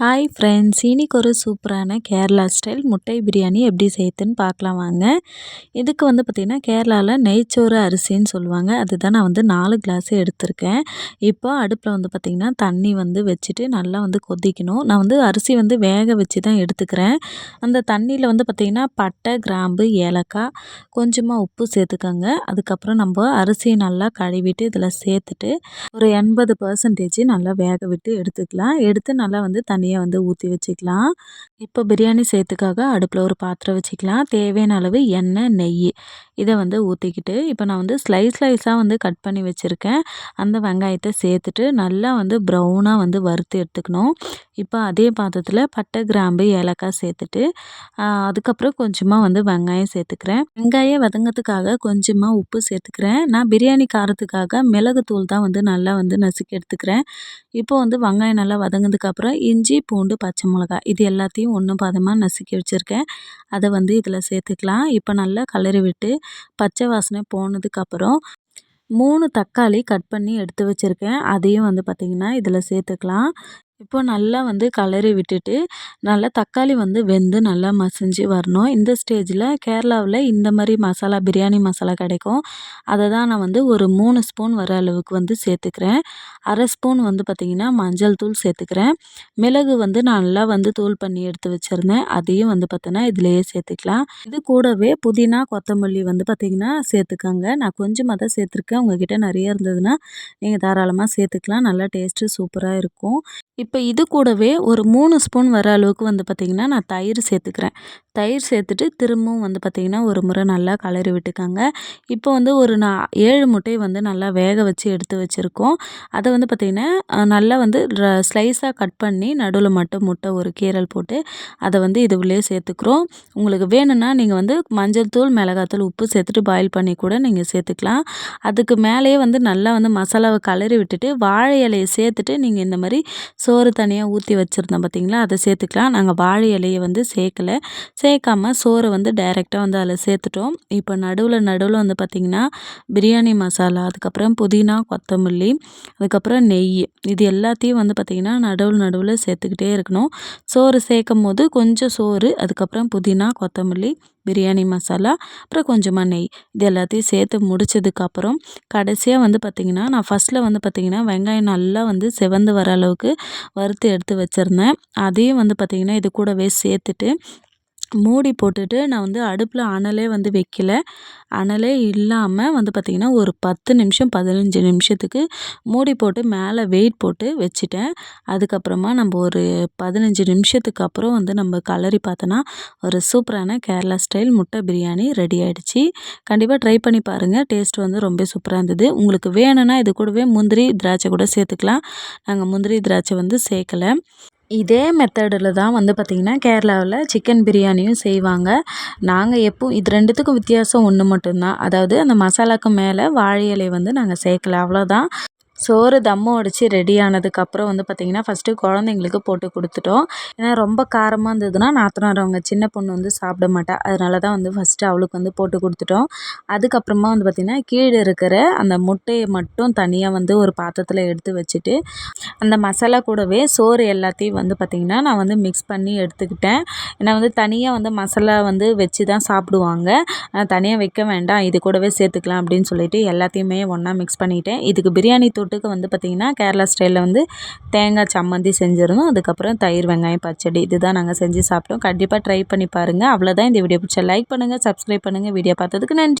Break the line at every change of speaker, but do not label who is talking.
Hi friends இன்றைக்கி ஒரு சூப்பரான கேரளா ஸ்டைல் முட்டை பிரியாணி எப்படி செய்யுதுன்னு பார்க்கலாம் வாங்க. இதுக்கு வந்து பார்த்திங்கன்னா கேரளாவில் நெய்ச்சோறு அரிசின்னு சொல்லுவாங்க. அதுதான் நான் வந்து நாலு கிளாஸ் எடுத்திருக்கேன். இப்போ அடுப்பில் வந்து பார்த்திங்கன்னா தண்ணி வந்து வச்சுட்டு நல்லா வந்து கொதிக்கணும். நான் வந்து அரிசி வந்து வேக வச்சு தான் எடுத்துக்கிறேன். அந்த தண்ணியில் வந்து பார்த்திங்கன்னா பட்டை கிராம்பு ஏலக்காய் கொஞ்சமாக உப்பு சேர்த்துக்கோங்க. அதுக்கப்புறம் நம்ம அரிசியை நல்லா கழுவிட்டு இதில் சேர்த்துட்டு ஒரு எண்பது பர்சன்டேஜ் நல்லா வேக விட்டு எடுத்துக்கலாம். எடுத்து நல்லா வந்து தண்ணி தண்ணியை வந்து ஊற்றி வச்சுக்கலாம். இப்போ பிரியாணி செய்யறதுக்காக அடுப்பில் ஒரு பாத்திரம் வச்சுக்கலாம். தேவையான அளவு எண்ணெய் நெய் இதை வந்து ஊற்றிக்கிட்டு இப்போ நான் வந்து ஸ்லைஸ் ஸ்லைஸாக வந்து கட் பண்ணி வச்சுருக்கேன். அந்த வெங்காயத்தை சேர்த்துட்டு நல்லா வந்து ப்ரௌனாக வந்து வறுத்து எடுத்துக்கணும். இப்போ அதே பாத்திரத்தில் பட்டை கிராம்பு ஏலக்காய் சேர்த்துட்டு அதுக்கப்புறம் கொஞ்சமாக வந்து வெங்காயம் சேர்த்துக்கிறேன். வெங்காயம் வதங்கிறதுக்காக கொஞ்சமாக உப்பு சேர்த்துக்கிறேன். நான் பிரியாணி காரத்துக்காக மிளகுத்தூள் தான் வந்து நல்லா வந்து நசுக்கி எடுத்துக்கிறேன். இப்போ வந்து வெங்காயம் நல்லா வதங்கினதுக்கப்புறம் இஞ்சி பூண்டு பச்சை மிளகா இது எல்லாத்தையும் ஒன்று பதமாக நசுக்கி வச்சுருக்கேன். அதை வந்து இதில் சேர்த்துக்கலாம். இப்போ நல்லா கலரி விட்டு பச்சை வாசனை போனதுக்கப்புறம் மூணு தக்காளி கட் பண்ணி எடுத்து வச்சுருக்கேன். அதையும் வந்து பார்த்திங்கன்னா இதில் சேர்த்துக்கலாம். இப்போ நல்லா வந்து கலரி விட்டுட்டு நல்லா தக்காளி வந்து வெந்து நல்லா மசிஞ்சு வரணும். இந்த ஸ்டேஜில் கேரளாவில் இந்த மாதிரி மசாலா பிரியாணி மசாலா கிடைக்கும். அதை தான் நான் வந்து ஒரு மூணு ஸ்பூன் வர அளவுக்கு வந்து சேர்த்துக்கிறேன். அரை ஸ்பூன் வந்து பார்த்திங்கன்னா மஞ்சள் தூள் சேர்த்துக்கிறேன். மிளகு வந்து நல்லா வந்து தூள் பண்ணி எடுத்து வச்சுருந்தேன். அதையும் வந்து பார்த்தோன்னா இதிலையே சேர்த்துக்கலாம். இது கூடவே புதினா கொத்தமல்லி வந்து பார்த்திங்கன்னா சேர்த்துக்கோங்க. நான் கொஞ்சமாக தான் சேர்த்துருக்கேன். உங்ககிட்ட நிறைய இருந்ததுன்னா நீங்கள் தாராளமாக சேர்த்துக்கலாம். நல்லா டேஸ்ட்டு சூப்பராக இருக்கும். இப்போ இது கூடவே ஒரு மூணு ஸ்பூன் வர அளவுக்கு வந்து பார்த்திங்கன்னா நான் தயிர் சேர்த்துக்கிறேன். தயிர் சேர்த்துட்டு திரும்பவும் வந்து பார்த்திங்கன்னா ஒரு முறை நல்லா கலரி விட்டுக்காங்க. இப்போ வந்து ஒரு நான் ஏழு முட்டை வந்து நல்லா வேக வச்சு எடுத்து வச்சுருக்கோம். அதை வந்து பார்த்திங்கன்னா நல்லா வந்து ஸ்லைஸாக கட் பண்ணி நடுவில் மட்டும் முட்டை ஒரு கீரல் போட்டு அதை வந்து இதுவுலேயே சேர்த்துக்கிறோம். உங்களுக்கு வேணும்னா நீங்கள் வந்து மஞ்சள் தூள் மிளகாத்தூள் உப்பு சேர்த்துட்டு பாயில் பண்ணி கூட நீங்கள் சேர்த்துக்கலாம். அதுக்கு மேலேயே வந்து நல்லா வந்து மசாலாவை கலரி விட்டுட்டு வாழை இலையை சேர்த்துட்டு நீங்கள் இந்த மாதிரி சோறு தனியாக ஊற்றி வச்சுருந்தோம் பார்த்திங்களா அதை சேர்த்துக்கலாம். நாங்கள் வாழை இலையை வந்து சேர்க்கலை. சேர்க்காமல் சோறு வந்து டைரெக்டாக வந்து அதில் சேர்த்துட்டோம். இப்போ நடுவில் நடுவில் வந்து பார்த்திங்கன்னா பிரியாணி மசாலா அதுக்கப்புறம் புதினா கொத்தமல்லி அதுக்கப்புறம் நெய். இது எல்லாத்தையும் வந்து பார்த்திங்கன்னா நடுவில் நடுவில் சேர்த்துக்கிட்டே இருக்கணும். சோறு சேர்க்கும் போது கொஞ்சம் சோறு அதுக்கப்புறம் புதினா கொத்தமல்லி பிரியாணி மசாலா அப்புறம் கொஞ்சமாக நெய். இது எல்லாத்தையும் சேர்த்து முடிச்சதுக்கப்புறம் கடைசியாக வந்து பார்த்திங்கன்னா நான் ஃபஸ்ட்டில் வந்து பார்த்திங்கன்னா வெங்காயம் நல்லா வந்து செவந்து வர அளவுக்கு வறுத்து எடுத்து வச்சுருந்தேன். அதையும் வந்து பார்த்திங்கன்னா இது கூடவே சேர்த்துட்டு மூடி போட்டுட்டு நான் வந்து அடுப்பில் அனலே வந்து வைக்கல. அனலே இல்லாமல் வந்து பார்த்திங்கன்னா ஒரு பத்து நிமிஷம் பதினஞ்சு நிமிஷத்துக்கு மூடி போட்டு மேலே வெயிட் போட்டு வச்சுட்டேன். அதுக்கப்புறமா நம்ம ஒரு பதினஞ்சு நிமிஷத்துக்கு அப்புறம் வந்து நம்ம கலரி பார்த்தோன்னா ஒரு சூப்பரான கேரளா ஸ்டைல் முட்டை பிரியாணி ரெடி ஆகிடுச்சு கண்டிப்பாக ட்ரை பண்ணி பாருங்கள் டேஸ்ட் வந்து ரொம்ப சூப்பராக இருந்தது. உங்களுக்கு வேணும்னா இது கூடவே முந்திரி திராட்சை கூட சேர்த்துக்கலாம். நாங்கள் முந்திரி திராட்சை வந்து சேர்க்கலை. இதே மெத்தடில் தான் வந்து பார்த்திங்கன்னா கேரளாவில் சிக்கன் பிரியாணியும் செய்வாங்க. நாங்கள் எப்போ இது ரெண்டுத்துக்கும் வித்தியாசம் ஒன்று மட்டும்தான். அதாவது அந்த மசாலாவுக்கு மேலே வாழை இலை வந்து நாங்கள் சேர்க்கல. அவ்வளோதான் சோறு தம்மு அடித்து ரெடி ஆனதுக்கப்புறம் வந்து பார்த்திங்கன்னா ஃபஸ்ட்டு குழந்தைங்களுக்கு போட்டு கொடுத்துட்டோம். ஏன்னா ரொம்ப காரமாக இருந்ததுன்னா நாத்தனார் அவங்க சின்ன பொண்ணு வந்து சாப்பிட மாட்டா. அதனால தான் வந்து ஃபஸ்ட்டு அவளுக்கு வந்து போட்டு கொடுத்துட்டோம். அதுக்கப்புறமா வந்து பார்த்திங்கன்னா கீழே இருக்கிற அந்த முட்டையை மட்டும் தனியாக வந்து ஒரு பாத்திரத்தில் எடுத்து வச்சுட்டு அந்த மசாலா கூடவே சோறு எல்லாத்தையும் வந்து பார்த்திங்கன்னா நான் வந்து மிக்ஸ் பண்ணி எடுத்துக்கிட்டேன். ஏன்னா வந்து தனியாக வந்து மசாலா வந்து வச்சு தான் சாப்பிடுவாங்க தனியாக வைக்க வேண்டாம். இது கூடவே சேர்த்துக்கலாம் அப்படின்னு சொல்லிட்டு எல்லாத்தையுமே ஒன்றா மிக்ஸ் பண்ணிட்டேன். இதுக்கு பிரியாணி தூள் தொட்டுக்க வந்து பார்த்திங்கன்னா கேரளா ஸ்டைலில் வந்து தேங்காய் சம்மந்தி செஞ்சுருந்தோம். அதுக்கப்புறம் தயிர் வெங்காயம் பச்சடி இதுதான் நாங்கள் செஞ்சு சாப்பிட்டோம். கண்டிப்பாக ட்ரை பண்ணி பாருங்கள் அவ்வளோதான் இந்த வீடியோ பிடிச்ச லைக் பண்ணுங்கள் சப்ஸ்கிரைப் பண்ணுங்கள் வீடியோ பார்த்ததுக்கு நன்றி.